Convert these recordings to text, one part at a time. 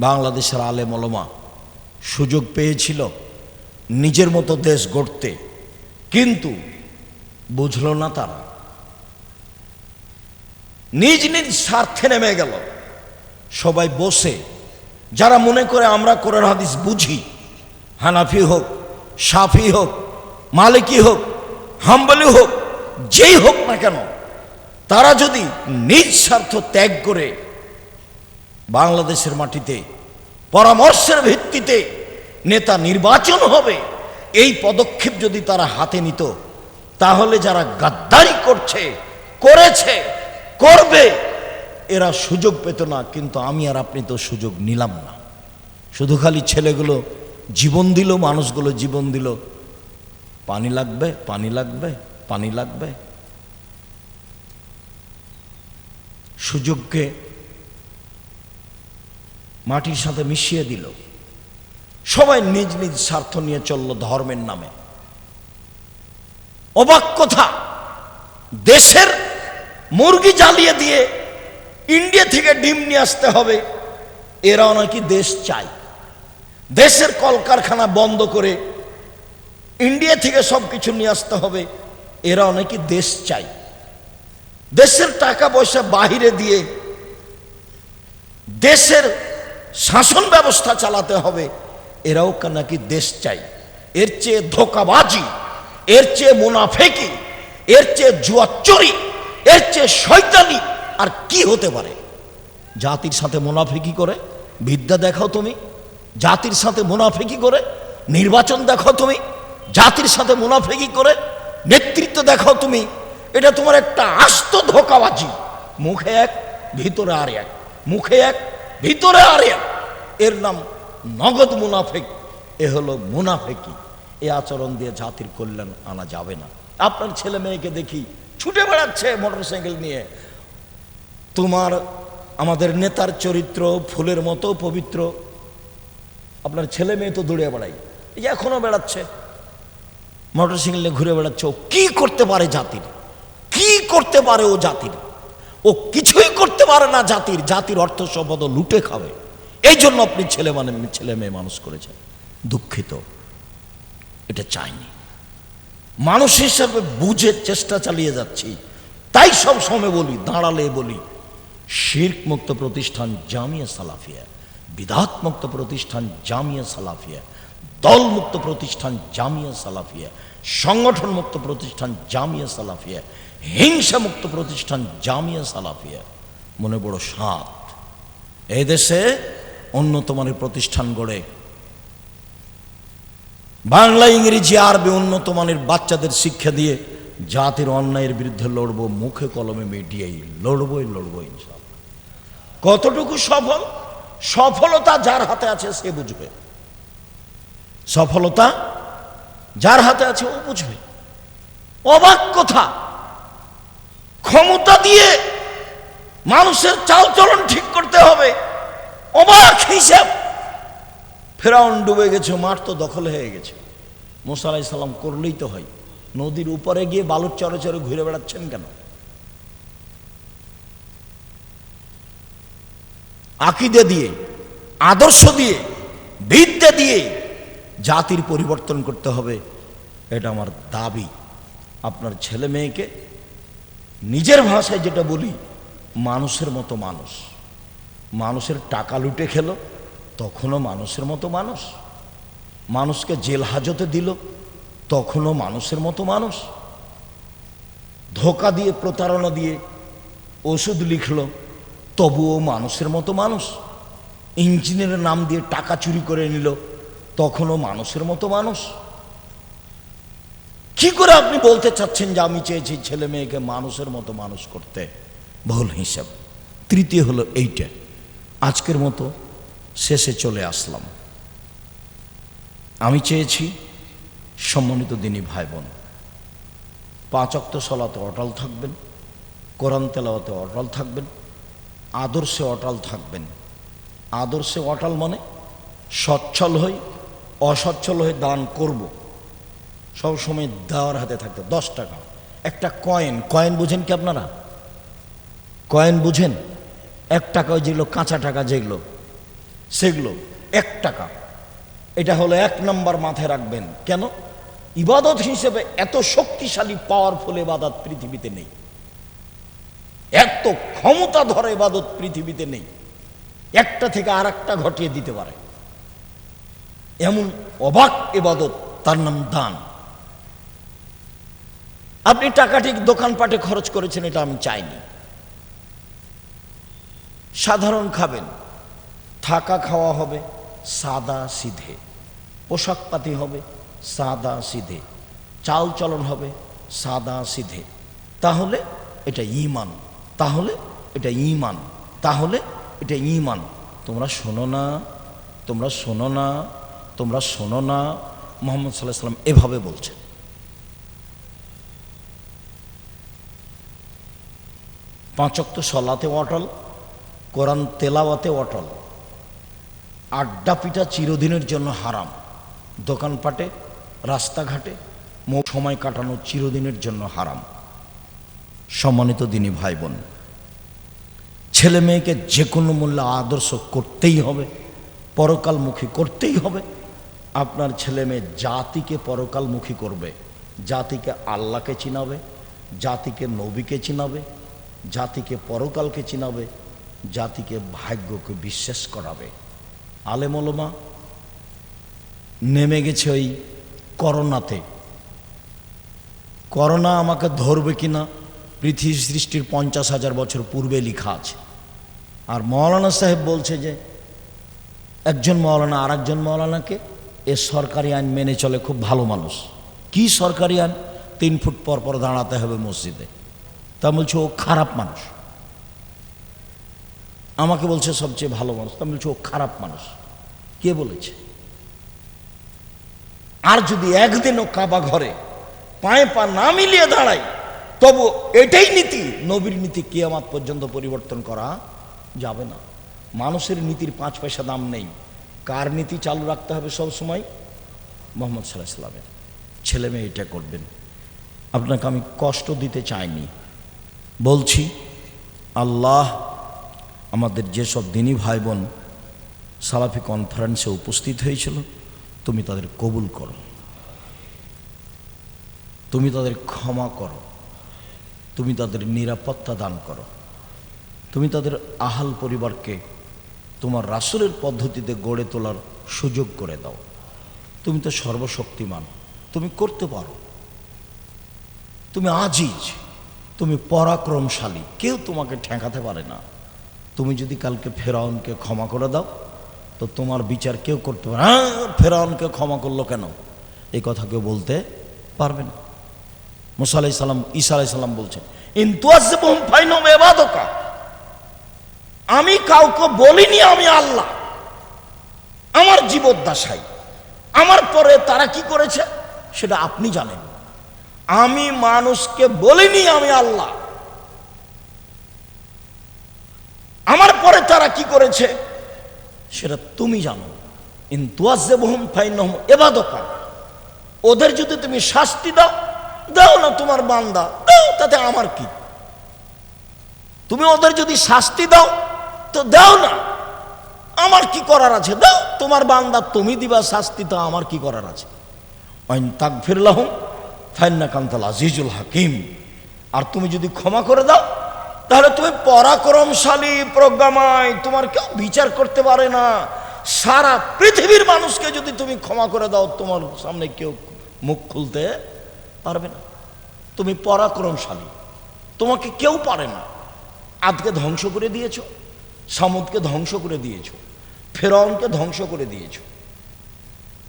বাংলাদেশের আলে মলমা সুযোগ পেয়েছিল নিজের মতো দেশ গড়তে। কিন্তু বুঝল না তারা। নিজ নিজ স্বার্থে নেমে গেল। সবাই বসে। যারা মনে করে আমরা কোরআন হাদিস বুঝি, হানাফি হোক, সাফি হোক, মালিকি হোক, হাম্বলি হোক, যেই হোক না কেন, তারা যদি নিজ স্বার্থ ত্যাগ করে বাংলাদেশের মাটিতে, পরামর্শের ভিত্তিতে নেতা নির্বাচন হবে, এই পদক্ষেপ যদি তারা হাতে নিত, তাহলে যারা গাদ্দারি করছে, করেছে, করবে, এরা সুযোগ পেত না, কিন্তু আমি আর আপনি তো সুযোগ নিলাম না। শুধু খালি ছেলেগুলো জীবন দিল, মানুষগুলো জীবন দিল। পানি লাগবে পানি লাগবে পানি লাগবে। সুযোগকে মাটির সাথে মিশিয়ে দিল। সবাই নিজ নিজ স্বার্থ নিয়ে চলল ধর্মের নামে। অবাক কথা, দেশের মুরগি জ্বালিয়ে দিয়ে ইন্ডিয়া থেকে ডিম নিয়ে আসতে হবে এরা নাকি দেশ চাই দেশের কলকারখানা বন্ধ করে ইন্ডিয়া থেকে সব কিছু নিয়ে আসতে হবে এরা নাকি দেশ চাই দেশের টাকা পয়সা বাহিরে দিয়ে দেশের শাসন ব্যবস্থা চালাতে হবে। এরাও নাকি দেশ চাই। এর চেয়ে ধোকাবাজি, এর চেয়ে মুনাফেকি, এর চেয়ে জুয়াচুরি এর চেয়ে শয়তানি আর কি হতে পারে? জাতির সাথে মুনাফেকি করে, বিদ্যা দেখাও তুমি। জাতির সাথে মুনাফেকি করে, নির্বাচন দেখাও তুমি। জাতির সাথে মুনাফেকি করে, নেতৃত্ব দেখাও তুমি। এটা তোমার একটা আস্ত ধোকাবাজি। মুখে এক, ভিতরে আর এক। মুখে এক ভিতরে আর এর নাম নগদ মুনাফেক, এ হলো মুনাফেকি। এ আচরণ দিয়ে জাতির কল্যাণ আনা যাবে না। আপনার ছেলে মেয়েকে দেখি ছুটে বেড়াচ্ছে মোটরসাইকেল নিয়ে। তোমার, আমাদের নেতার চরিত্র, ফুলের মতো পবিত্র। আপনার ছেলে মেয়ে তো দৌড়ে বেড়াই এই এখনও বেড়াচ্ছে। মোটরসাইকেল নিয়ে ঘুরে বেড়াচ্ছে, ও কি করতে পারে জাতির? কি করতে পারে ও জাতির? ও কিছুই করতে পারে না জাতির। জাতির অর্থ সম্পদ লুটে খাবে। এই জন্য আপনি ছেলে মানে ছেলে মেয়ে মানুষ করেছেন। দুঃখিত। এটা চাইনি। মানুষ হিসাবে বুঝে চেষ্টা চালিয়ে যাচ্ছি। তাই সব সময় বলি, দাঁড়ালে বলি, শির্ক মুক্ত প্রতিষ্ঠান জামিয়া সালাফিয়া বিধাত মুক্ত প্রতিষ্ঠান জামিয়া সালাফিয়া, দল মুক্ত প্রতিষ্ঠান জামিয়া সালাফিয়া, সংগঠন মুক্ত প্রতিষ্ঠান জামিয়া সালাফিয়া হিংসা মুক্ত প্রতিষ্ঠান জামিয়া সালাফিয়া। মনে বড় সাত। এই দেশে উন্নত মানের প্রতিষ্ঠান গড়ে। বাংলা, ইংরেজি, আরবি উন্নত মানের বাচ্চাদের শিক্ষা দিয়ে জাতির অন্যায়ের বিরুদ্ধে লড়বো, মুখে কলমে মিডিয়াই লড়বই লড়বো কতটুকু সফল? সফলতা যার হাতে আছে সে বুঝবে। সফলতা যার হাতে আছে ও বুঝবে। অবাক কথা। ক্ষমতা দিয়ে মানুষের চালচলন ঠিক করতে হবে। অবাক হিসাব। ফেরাউন ডুবে গেছে, মাঠ তো দখল হয়ে গেছে। মোসা আলাই সাল্লাম করলেই তো হয়। নদীর উপরে গিয়ে বালুর চরে চরে ঘুরে বেড়াচ্ছেন কেন? আকিদে দিয়ে, আদর্শ দিয়ে, বিদ্যা দিয়ে জাতির পরিবর্তন করতে হবে, এটা আমার দাবি। আপনার ছেলে মেয়েকে নিজের ভাষায় যেটা বলি, মানুষের মতো মানুষ। মানুষের টাকা লুটে খেলো, তখনও মানুষের মতো মানুষ। মানুষকে জেল হাজতে দিল, তখনও মানুষের মতো মানুষ। ধোকা দিয়ে, প্রতারণা দিয়ে ওষুধ লিখল, তবুও মানুষের মতো মানুষ। ইঞ্জিনিয়ারের নাম দিয়ে টাকা চুরি করে নিল, তখনও মানুষের মতো মানুষ। কি করে আপনি বলতে চাচ্ছেন যে আমি চেয়েছি ছেলে মেয়েকে মানুষের মতো মানুষ করতে? ভুল হিসাব। তৃতীয় হলো এইটা। আজকের মতো শেষে চলে আসলাম। আমি চেয়েছি সম্মানিত দিনী ভাই বোন পাঁচ অক্ত সলাতে অটল থাকবেন, কোরআন তেলাওয়াতে অটল থাকবেন, আদর্শে অটল থাকবেন। আদর্শে অটল মানে সচ্ছল হই, অসচ্ছল হয়ে দান করব। সব সময় দেওয়ার হাতে থাকতো, দশ টাকা। একটা কয়েন কয়েন বুঝেন কি আপনারা? কয়েন বুঝেন? এক টাকা যেগুলো কাঁচা টাকা যেগুলো, সেগুলো, এক টাকা। এটা হলো এক নম্বর মাথায় রাখবেন। কেন? ইবাদত হিসেবে এত শক্তিশালী পাওয়ারফুল ইবাদত পৃথিবীতে নেই। এত ক্ষমতা ধরে ইবাদত পৃথিবীতে নেই। একটা থেকে আর একটা ঘটিয়ে দিতে পারে। এমন অবাক ইবাদত, তার নাম দান। আপনি টাকা ঠিক দোকানপাটে খরচ করেছেন, এটা আমি চাইনি। সাধারণ খাবেন, থাকা খাওয়া হবে, সাদা সিধে। পোশাক পাতি হবে, সাদা সিধে। চাল চলন হবে, সাদা সিধে। তাহলে এটা ইমান তাহলে এটা ইমান তাহলে এটা ইমান তোমরা শোনো না, তোমরা শোনো না, তোমরা শোনো না, মোহাম্মদ সাল্লাহ সাল্লাম এভাবে বলছেন। পাঁচক্ত সলাতে অটল, কোরআন তেলাওয়াতে অটল। আড্ডা পিঠা চিরদিনের জন্য হারাম। দোকানপাটে, রাস্তাঘাটে সময় কাটানো চিরদিনের জন্য হারাম। সম্মানিত দিনী ভাই বোন ছেলে মেয়েকে যে কোনো মূল্যে আদর্শ করতেই হবে, পরকালমুখী করতেই হবে। আপনার ছেলে মেয়ে জাতিকে পরকালমুখী করবে, জাতিকে আল্লাহকে চিনাবে, জাতিকে নবীকে চিনাবে জাতিকে পরকালকে চিনাবে, জাতিকে ভাগ্যকে বিশ্বাস করাবে। আলেমলমা নেমে গেছে ওই করোনাতে। করোনা আমাকে ধরবে কিনা, পৃথিবী সৃষ্টির পঞ্চাশ হাজার বছর পূর্বে লেখা আছে। আর মৌলানা সাহেব বলছে যে, একজন মৌলানা আর একজন মৌলানাকে, এ সরকারি আইন মেনে চলে খুব ভালো মানুষ। কি সরকারি আইন? তিন ফুট পর পর দাঁড়াতে হবে মসজিদে। তা বলছে, ও খারাপ মানুষ। আমাকে বলছে, সবচেয়ে ভালো মানুষ। তা বলছে, ও খারাপ মানুষ। কে বলেছে? আর যদি একদিনও কাবা ঘরে পায়ে পা না মিলিয়ে দাঁড়ায়, তবু এটাই নীতি, নবীর নীতি কিয়ামাত পর্যন্ত পরিবর্তন করা যাবে না। মানুষের নীতির পাঁচ পয়সা দাম নেই। কার নীতি চালু রাখতে হবে সব সময়? মোহাম্মদ সাল্লাহ ইসলামের ছেলে মেয়ে এটা করবেন। আপনাকে আমি কষ্ট দিতে চাইনি। বলছি, আল্লাহ আমাদের যেসব দিনী ভাই বোন সালাফি কনফারেন্সে উপস্থিত হয়েছিল, তুমি তাদের কবুল করো। তুমি তাদের ক্ষমা করো। তুমি তাদের নিরাপত্তা দান করো। তুমি তাদের আহাল পরিবারকে তোমার রাসুলের পদ্ধতিতে গড়ে তোলার সুযোগ করে দাও। তুমি তো সর্বশক্তিমান। তুমি করতে পারো। তুমি আজিজ। তুমি পরাক্রমশালী, কেউ তোমাকে ঠেকাতে পারে না। তুমি যদি কালকে ফেরাউনকে ক্ষমা করে দাও, তো তোমার বিচার কেউ করতে পারে হ্যাঁ ফেরাউনকে ক্ষমা করল কেন? এই কথা কেউ বলতে পারবে না। মুসা সাল্লাম ঈসা আলাই সাল্লাম বলছেন আমি কাউকে বলিনি আমি আল্লাহ। আমার জীবদ্দশাই আমার পরে তারা কি করেছে? সেটা আপনি জানেন। আমি মানুষকে বলিনি আমি আল্লাহ। আমার পরে তারা কি করেছে? সেটা তুমি জানো। ইন্তুয়াজেবহম ওদের যদি তুমি শাস্তি দাও দাও না তোমার বান্দা, দাও, তাতে আমার কি? তুমি ওদের যদি শাস্তি দাও, তো দাও না। আমার কি করার আছে? দাও, তোমার বান্দা তুমি দিবা শাস্তি, তো আমার কি করার আছে? অইন ফিরলাহম ফাইন্না আজিজুল হাকিম। আর তুমি যদি ক্ষমা করে দাও, তাহলে তুমি পরাক্রমশালী প্রজ্ঞাময়, তোমার কেউ বিচার করতে পারে না। সারা পৃথিবীর মানুষকে যদি তুমি ক্ষমা করে দাও, তোমার সামনে কেউ মুখ খুলতে পারবে না। তুমি পরাক্রমশালী। তোমাকে কেউ পারে না। আজকে ধ্বংস করে দিয়েছ, সামুদকে ধ্বংস করে দিয়েছ, ফেরাউনকে ধ্বংস করে দিয়েছ,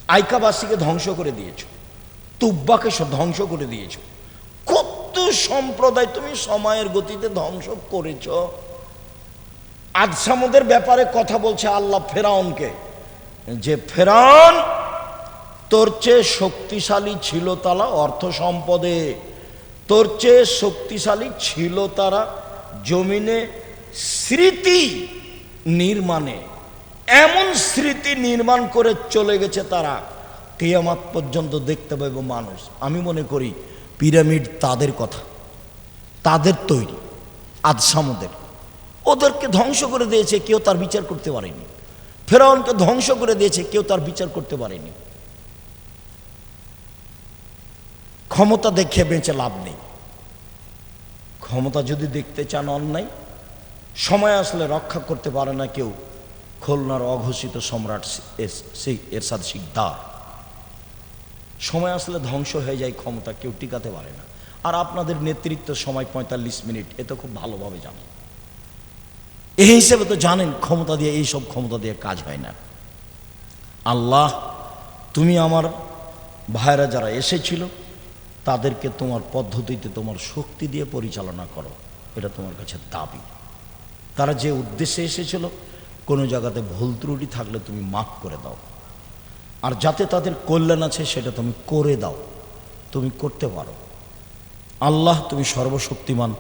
আইকাবাসীকে ধ্বংস করে দিয়েছ। তুব্বাকে ধ্বংস করে দিয়েছ। কত সম্প্রদায় তুমি সময়ের গতিতে ধ্বংস করেছ। আজ সামুদের ব্যাপারে কথা বলছে আল্লাহ ফেরাউনকে। যে ফেরাউন, তোর চেয়ে শক্তিশালী ছিল তারা অর্থ সম্পদে। তোর চেয়ে শক্তিশালী ছিল তারা জমিনে স্মৃতি নির্মাণে। এমন স্মৃতি নির্মাণ করে চলে গেছে তারা। কেয়ামাত পর্যন্ত দেখতে পাইব মানুষ। আমি মনে করি পিরামিড তাদের কথা। তাদের তৈরি, আদসামদের। ওদেরকে ধ্বংস করে দিয়েছে, কেউ তার বিচার করতে পারেনি। ফেরাউনকে ধ্বংস করে দিয়েছে, কেউ তার বিচার করতে পারেনি। ক্ষমতা দেখে বেঁচে লাভ নেই। ক্ষমতা যদি দেখতে চান অন্যায়, সময় আসলে রক্ষা করতে পারে না কেউ। খুলনার অঘোষিত সম্রাট সেই এরশাদ শিকদার। সময় আসলে ধ্বংস হয়ে যায় ক্ষমতা, কেউ টিকাতে পারে না। আর আপনাদের নেতৃত্ব সময় পঁয়তাল্লিশ মিনিট, এ তো খুব ভালোভাবে জানেন এই হিসেবে তো জানেন, ক্ষমতা দিয়ে, এই সব ক্ষমতা দিয়ে কাজ হয় না। আল্লাহ, তুমি আমার ভাইরা যারা এসেছিল, তাদেরকে তোমার পদ্ধতিতে তোমার শক্তি দিয়ে পরিচালনা করো। এটা তোমার কাছে দাবি। তারা যে উদ্দেশ্যে এসেছিল, কোনো জায়গাতে ভুল ত্রুটি থাকলে তুমি মাফ করে দাও। আর যাতে তাদের কল্যাণ আছে, সেটা তুমি করে দাও। তুমি করতে পারো। আল্লাহ, তুমি সর্বশক্তিমান।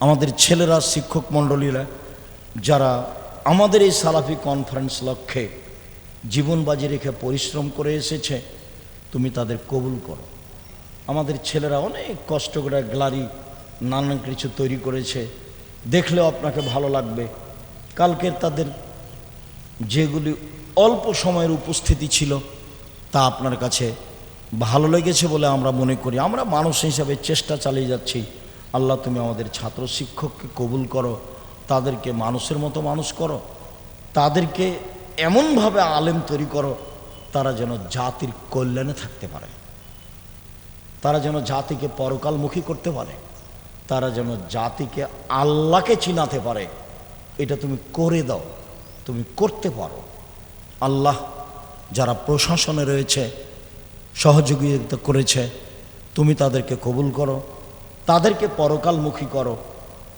আমাদের ছেলেরা, শিক্ষক মণ্ডলীরা, যারা আমাদের এই সালাফি কনফারেন্স লক্ষ্যে জীবন বাজি রেখে পরিশ্রম করে এসেছে, তুমি তাদের কবুল করো। আমাদের ছেলেরা অনেক কষ্ট করে গ্লারি নানান কিছু তৈরি করেছে। দেখলেও আপনাকে ভালো লাগবে। কালকের তাদের যেগুলি অল্প সময়ের উপস্থিতি ছিল, তা আপনার কাছে ভালো লেগেছে বলে আমরা মনে করি। আমরা মানুষ হিসাবে চেষ্টা চালিয়ে যাচ্ছি। আল্লাহ, তুমি আমাদের ছাত্র শিক্ষককে কবুল করো, তাদেরকে মানুষের মতো মানুষ করো, তাদেরকে এমনভাবে আলেম তৈরি করো, তারা যেন জাতির কল্যাণে থাকতে পারে। তারা যেন জাতিকে পরকালমুখী করতে পারে। তারা যেন জাতিকে আল্লাহকে চিনাতে পারে। এটা তুমি করে দাও, তুমি করতে পারো। আল্লাহ যারা প্রশাসনে রয়েছে সহযোগিতা করেছে, তুমি তাদেরকে কবুল করো, তাদেরকে পরকালমুখী করো,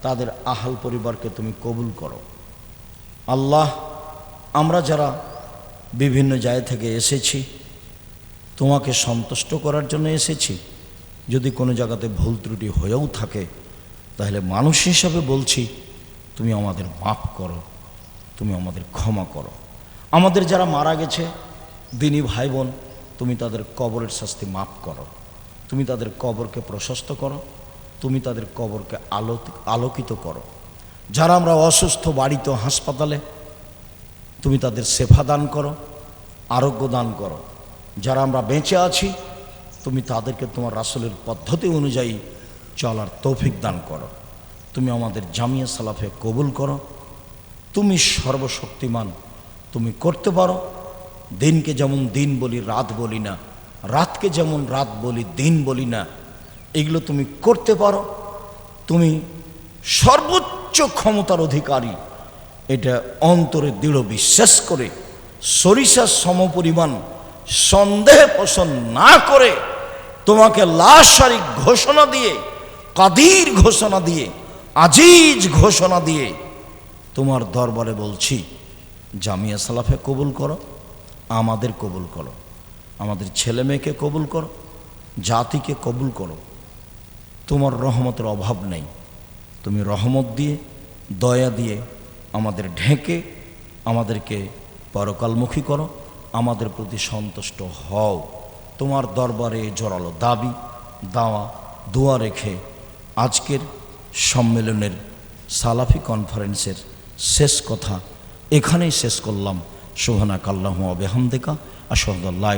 তাদের আহাল পরিবারকে তুমি কবুল করো। আল্লাহ, আমরা যারা বিভিন্ন জায়গা থেকে এসেছি, তোমাকে সন্তুষ্ট করার জন্য এসেছি, যদি কোনো জায়গাতে ভুল ত্রুটি হয়েও থাকে, তাহলে মানুষ হিসাবে বলছি, তুমি আমাদের মাফ করো, তুমি আমাদের ক্ষমা করো। আমাদের যারা মারা গেছে, দিনী ভাই বোন তুমি তাদের কবরের শাস্তি মাফ করো। তুমি তাদের কবরকে প্রশস্ত করো। তুমি তাদের কবরকে আলো আলোকিত করো। যারা আমরা অসুস্থ বাড়িতে হাসপাতালে, তুমি তাদের সেবা দান করো, আরোগ্য দান করো। যারা আমরা বেঁচে আছি, তুমি তাদেরকে তোমার রাসলের পদ্ধতি অনুযায়ী চলার তৌফিক দান করো। তুমি আমাদের জামিয়া সালাফে কবুল করো। তুমি সর্বশক্তিমান তুমি করতে পারো। দিনকে যেমন দিন বলি, রাত বলি না। রাতকে যেমন রাত বলি, দিন বলি না। এগুলো তুমি করতে পারো। তুমি সর্বোচ্চ ক্ষমতার অধিকারী। এটা অন্তরে দৃঢ় বিশ্বাস করে সরিষার সমপরিমাণ সন্দেহ পোষণ না করে, তোমাকে লাশারিক ঘোষণা দিয়ে, কাদির ঘোষণা দিয়ে, আজিজ ঘোষণা দিয়ে তোমার দরবারে বলছি জামিয়া সালাফে কবুল করো, আমাদের কবুল করো, আমাদের ছেলে মেয়েকে কবুল করো, জাতিকে কবুল করো। তোমার রহমতের অভাব নেই। তুমি রহমত দিয়ে, দয়া দিয়ে আমাদের ঢেকে, আমাদেরকে পরকালমুখী করো, আমাদের প্রতি সন্তুষ্ট হও। তোমার দরবারে জোরালো দাবি, দাওয়া, দোয়া রেখে আজকের সম্মেলনের সালাফি কনফারেন্সের শেষ কথা এখানেই শেষ করলাম। শোভনা কাল্লাহ আবেহামদেকা আসাদুল্লাহ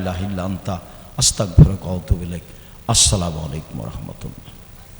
আস্তাক ভরক কৌতুবিলেক আসসালামু আলাইকুম রহমতুল্লাহ।